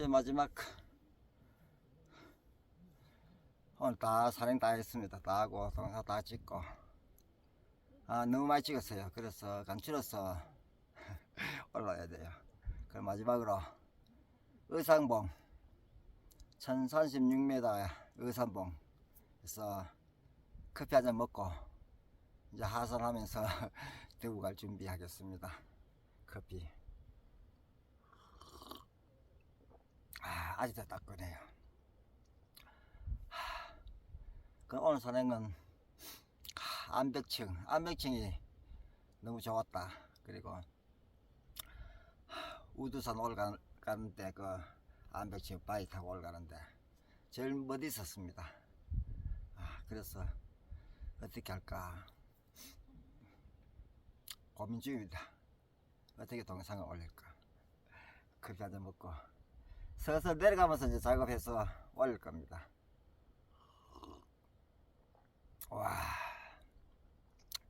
이제 마지막 오늘 다 산행 다 했습니다. 다 하고 동사 다 찍고 아 너무 많이 찍었어요. 그래서 감추어서 올라야 돼요. 그럼 마지막으로 의상봉 1036m 의상봉 그래서 커피 한 잔 먹고 이제 하산하면서 대구 갈 준비하겠습니다. 커피. 아, 아직도 따끈해요. 하, 그 오늘 산행은 하, 암벽층, 암벽층이 너무 좋았다. 그리고 하, 우두산 올라가는데 그 암벽층 바위 타고 올라가는데 제일 멋 있었습니다. 아, 그래서 어떻게 할까 고민 중입니다. 어떻게 동영상을 올릴까? 커피 한잔 먹고 서서 내려가면서 이제 작업해서 올릴 겁니다. 와,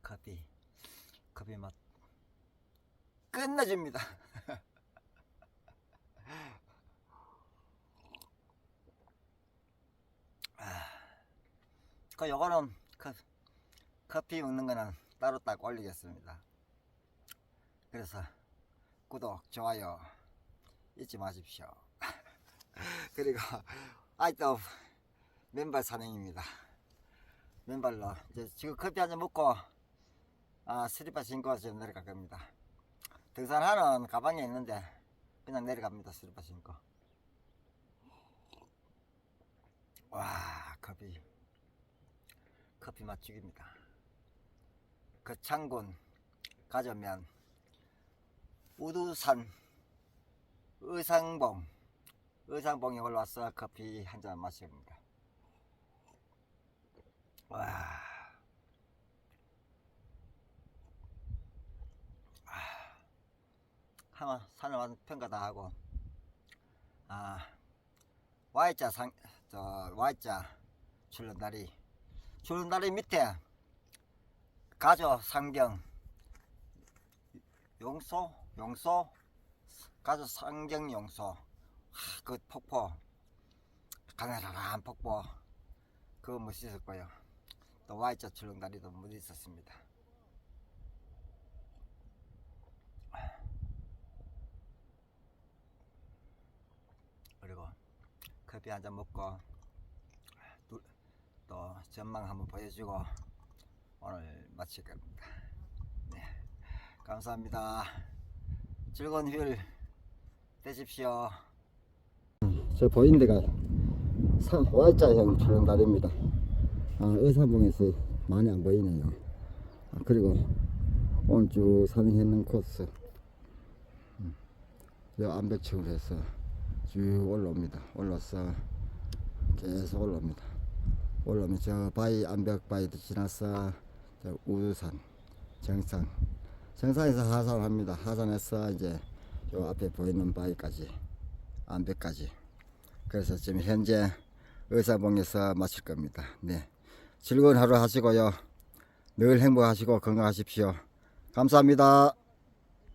커피, 커피 맛 끝내줍니다. 아, 그 요거는 커, 커피 먹는 거는 따로 딱 올리겠습니다. 그래서 구독, 좋아요 잊지 마십시오. 그리고 아직도 맨발 산행입니다. 맨발로 이제 지금 커피 한 잔 먹고 아 스리퍼 신고 지금 내려갈 겁니다. 등산하는 가방에 있는데 그냥 내려갑니다. 스리퍼 신고. 와 커피 커피 맛 죽입니다. 그 창군 가져면 우두산 의상봉 의상봉에 올라와서 커피 한 잔 마십니다. 와. 아. 한번 산을 와서 평가 다 하고. 아. Y자 상, 저 Y자 출렁다리. 출렁다리 밑에 가조 상경. 용소? 용소? 가조 상경 용소. 하, 그 폭포 가나라한 폭포 그거 멋있었고요 또 Y자 출렁다리도 멋있었습니다 그리고 커피 한 잔 먹고 또- 또 전망 한번 보여주고 오늘 마칠 겁니다. 네, 감사합니다. 즐거운 휴일 되십시오. 저 보이는 데가 산 Y자형 출렁다리입니다. 아, 의사봉에서 많이 안 보이네요. 아, 그리고 오늘 쭉 산행했는 코스 음, 여 암벽층으로 해서 쭉 올라옵니다. 올라서 계속 올라옵니다. 올라오면 저 바위 암벽 바위도 지나서 저 우두산 정상 정상에서 하산합니다. 하산해서 이제 요 앞에 보이는 바위까지 암벽까지 그래서 지금 현재 의사봉에서 마칠 겁니다. 네 즐거운 하루 하시고요. 늘 행복하시고 건강하십시오. 감사합니다.